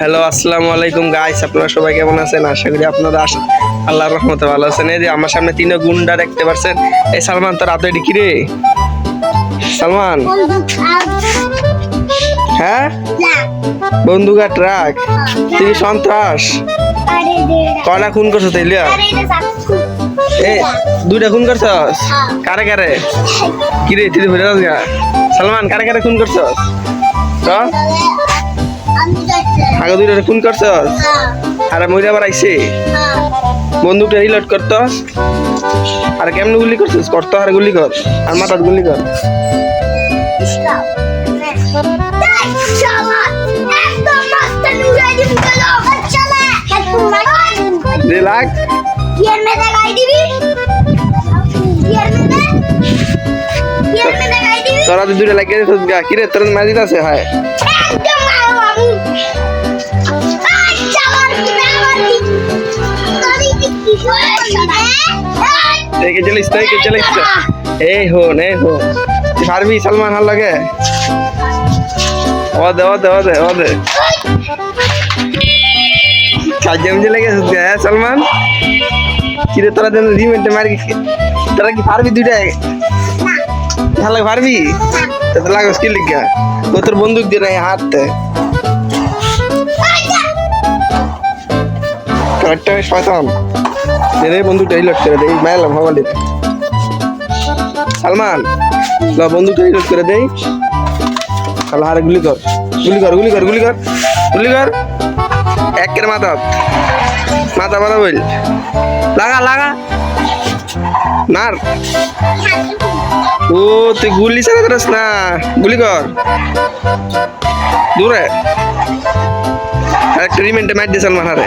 Hello আসসালামু আলাইকুম guys আপনারা সবাই কেমন আছেন? আশা করি আপনারা আল্লাহর রহমতে ভালো আছেন। এই যে আমার সামনে তিনটা গুন্ডা দেখতে পাচ্ছেন এই সালমান, তোর হাতে এটি কিরে সালমান? হ্যাঁ? বন্দুকা ট্রাক তুই সন্ত্রাস। কয়টা খুন করছ তাইলিয়া এ, দুইটা খুন করছস? কারে কারে? কিরে তুই ভরে সালমান, কারে কারে খুন করছস? ক? আগে দুইটা খুন করছস আরে মইরা আবার আইছে বন্দুকটা রিলোড করতস? আর কেমনে গুলি করছিস? করতো আর গুলি কর। আর মাথার গুলি কর। দে লাগ। তোরা তো দুইটা লাগিয়ে দিছিস গা। কিরে তোর মারি দিতাছে হায়। একে চলিস তো একে চলিস তো এই হন এই হন তুই পারবি সালমান হাল লাগে ও দে ও দে ও দে ও দে কাজে মজে লেগেছিস গা হ্যাঁ সালমান কিরে তোরা যেন রিমেন্টে মারি তোরা কি পারবি দুইটাই ভালো পারবি তো তো লাগো স্কিল লিখা ও তোর বন্দুক দিয়ে নাই হাততে একটা শয়তান দে রে বন্দুকটা রিলোড করে দেই মারলাম হওয়ালি সালমান, ল বন্দুকটা রিলোড করে দেই। তাহলে আরে গুলি কর গুলি কর গুলি কর গুলি কর গুলি কর। একের মাথা মাথা মাথা বল লাগা লাগা। নার ও, তুই গুলি চালাতে পারিস না। গুলি কর। দূরে। একটা রিমেন্টে মার দিয়ে সালমান, হারে।